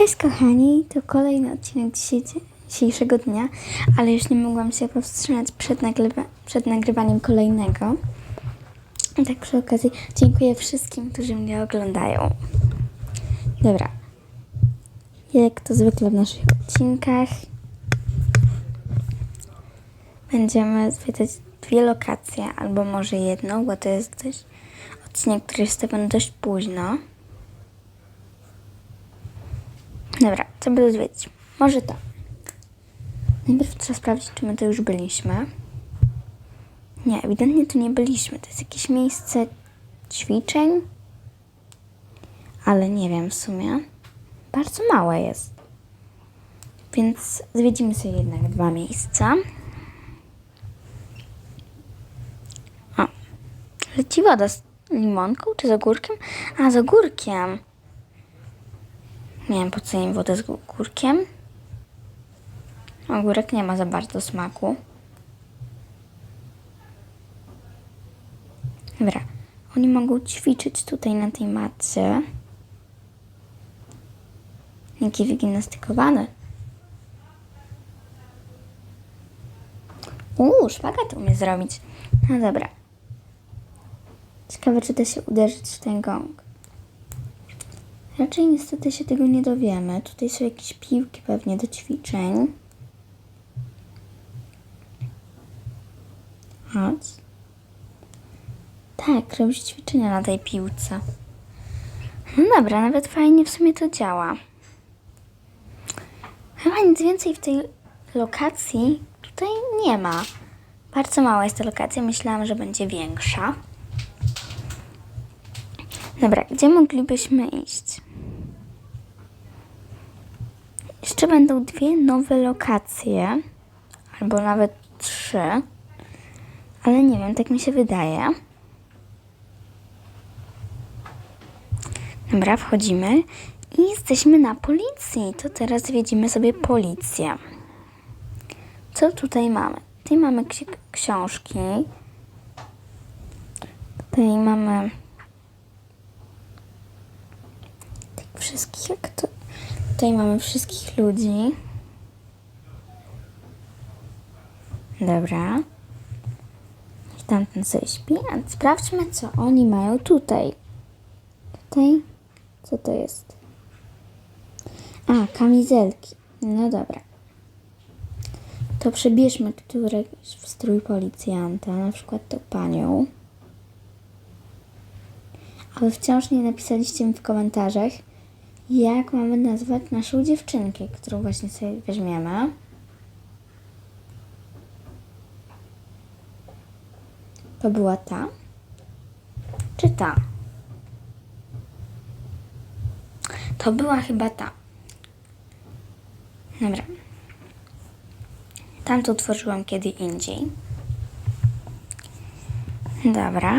Cześć kochani, to kolejny odcinek dzisiejszego dnia, ale już nie mogłam się powstrzymać przed, nagrywa- przed nagrywaniem kolejnego. I tak przy okazji dziękuję wszystkim, którzy mnie oglądają. Dobra. Jak to zwykle w naszych odcinkach będziemy zwiedzać dwie lokacje, albo może jedną, bo to jest dość odcinek, który jest wstawiony dość późno. Dobra, co by zwiedzić? Może to. Najpierw trzeba sprawdzić, czy my tu już byliśmy. Nie, ewidentnie tu nie byliśmy. To jest jakieś miejsce ćwiczeń. Ale nie wiem w sumie. Bardzo małe jest. Więc zwiedzimy sobie jednak dwa miejsca. O, leci woda z limonką czy z ogórkiem? A, z ogórkiem. Nie wiem po co wodę z ogórkiem. Ogórek nie ma za bardzo smaku. Dobra, oni mogą ćwiczyć tutaj na tej matce. Jaki wygimnastykowany. Uuu, szpagat umie zrobić. No dobra. Ciekawe, czy da się uderzyć w ten gong. Raczej niestety się tego nie dowiemy. Tutaj są jakieś piłki pewnie do ćwiczeń. Chodź. Tak, robisz ćwiczenia na tej piłce. No dobra, nawet fajnie w sumie to działa. Chyba nic więcej w tej lokacji tutaj nie ma. Bardzo mała jest ta lokacja. Myślałam, że będzie większa. Dobra, gdzie moglibyśmy iść? Jeszcze będą dwie nowe lokacje, albo nawet trzy, ale nie wiem, tak mi się wydaje. Dobra, wchodzimy i jesteśmy na policji. To teraz zwiedzimy sobie policję. Co tutaj mamy? Tutaj mamy ksi- książki. Tutaj mamy tych wszystkich, jak to... Tutaj mamy wszystkich ludzi. Dobra. I tamten sobie śpi. A sprawdźmy, co oni mają tutaj. Tutaj? Co to jest? A, kamizelki. No dobra. To przebierzmy któregoś w strój policjanta, na przykład tą panią. A wy wciąż nie napisaliście mi w komentarzach, jak mamy nazwać naszą dziewczynkę, którą właśnie sobie weźmiemy. To była ta? Czy ta? To była chyba ta. Dobra. Tamtą tworzyłam kiedy indziej. Dobra.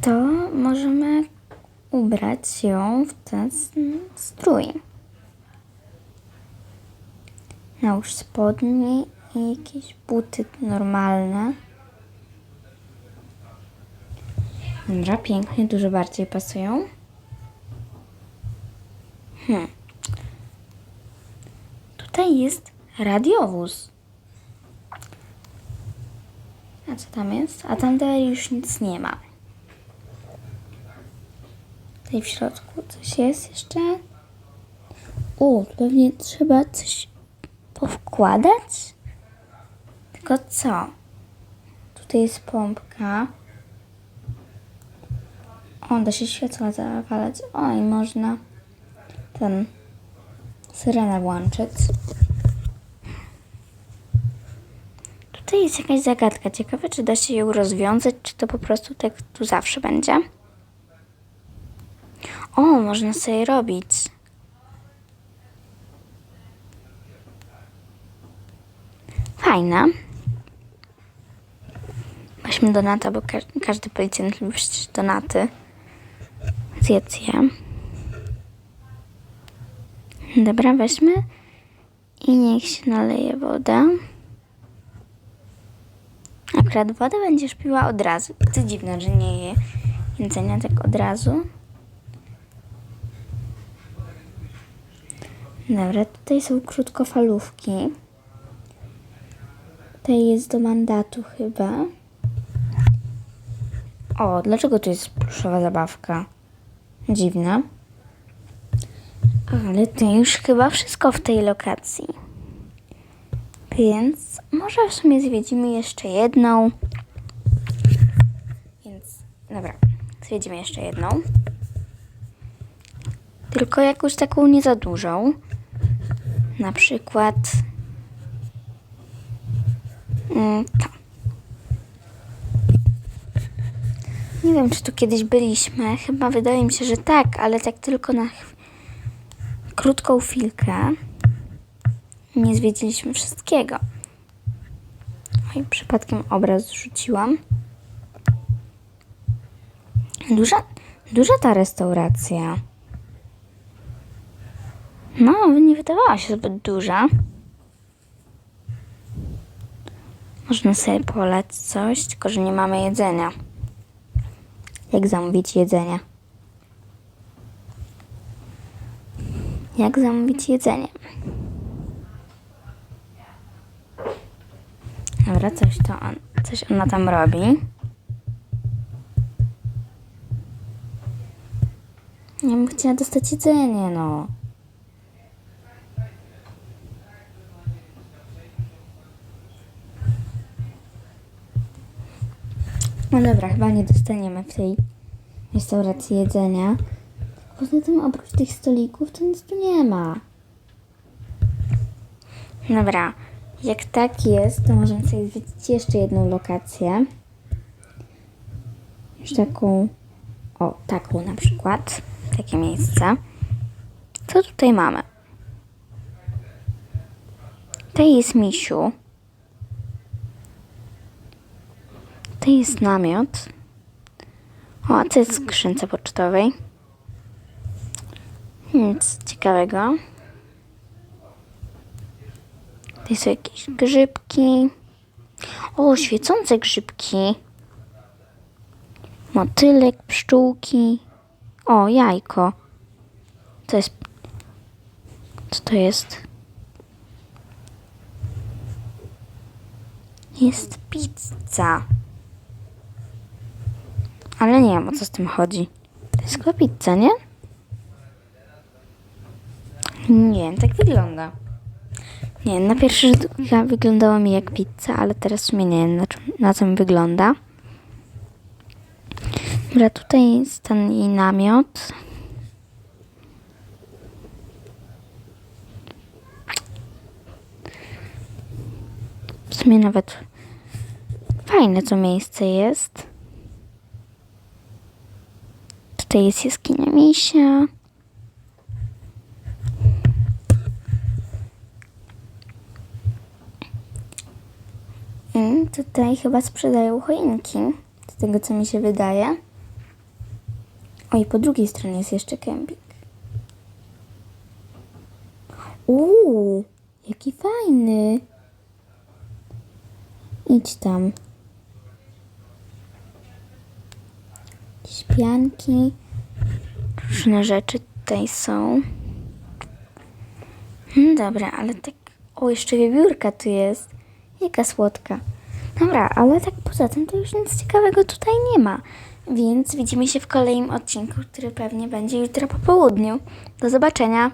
To możemy ubrać ją w ten strój. Nałóż spodnie i jakieś buty normalne. Dobra, pięknie, dużo bardziej pasują. Hmm. Tutaj jest radiowóz. A co tam jest? A tam dalej już nic nie ma. Tutaj w środku coś jest jeszcze. U, pewnie trzeba coś powkładać. Tylko co? Tutaj jest pompka. O, da się światła zawalać. O, i można ten syrenę włączyć. Tutaj jest jakaś zagadka. Ciekawe, czy da się ją rozwiązać, czy to po prostu tak tu zawsze będzie. O, można sobie robić. Fajne. Weźmy donata, bo ka- każdy policjant lubi donaty. Zjedz je. Dobra, weźmy i niech się naleje woda. Akurat wodę będziesz piła od razu. Co dziwne, że nie je jedzenia tak od razu. Dobra, tutaj są krótkofalówki. Tutaj jest do mandatu chyba. O, dlaczego tu jest pluszowa zabawka? Dziwna. Ale to już chyba wszystko w tej lokacji. Więc może w sumie zwiedzimy jeszcze jedną. Więc dobra, zwiedzimy jeszcze jedną. Tylko jakąś taką nie za dużą. Na przykład. Mm, to. Nie wiem, czy tu kiedyś byliśmy. Chyba wydaje mi się, że tak, ale tak tylko na krótką chwilkę. Nie zwiedziliśmy wszystkiego. Oj, przypadkiem obraz zrzuciłam. Duża, duża ta restauracja. No, nie wydawała się zbyt duża. Można sobie polać coś, tylko że nie mamy jedzenia. Jak zamówić jedzenie? Jak zamówić jedzenie? Dobra, coś to on, coś ona tam robi. Ja bym chciała dostać jedzenie, no. No dobra, chyba nie dostaniemy w tej restauracji jedzenia. Poza tym oprócz tych stolików to nic tu nie ma. Dobra, jak tak jest, to możemy sobie zwiedzić jeszcze jedną lokację. Już taką, o, taką na przykład, takie miejsce. Co tutaj mamy? Tutaj jest misiu. Tutaj jest namiot. O, a co jest skrzynce pocztowej? Nic ciekawego. Tutaj są jakieś grzybki. O, świecące grzybki. Motylek, pszczółki. O, jajko. To jest... Co to jest? Jest pizza. Ale nie wiem, o co z tym chodzi. To jest chyba pizza, nie? Nie tak wygląda. Nie, na pierwszy rzut oka wyglądało mi jak pizza, ale teraz w sumie nie wiem na, czym, na czym wygląda. Dobra, tutaj jest ten jej namiot. W sumie nawet fajne to miejsce jest. Tutaj jest jaskinia misia. I tutaj chyba sprzedają choinki, z tego co mi się wydaje. O i po drugiej stronie jest jeszcze kemping. Uuu, jaki fajny. Idź tam. Śpianki. Różne rzeczy tutaj są. Hmm, dobra, ale tak... O, jeszcze wiewiórka tu jest. Jaka słodka. Dobra, ale tak poza tym to już nic ciekawego tutaj nie ma. Więc widzimy się w kolejnym odcinku, który pewnie będzie jutro po południu. Do zobaczenia.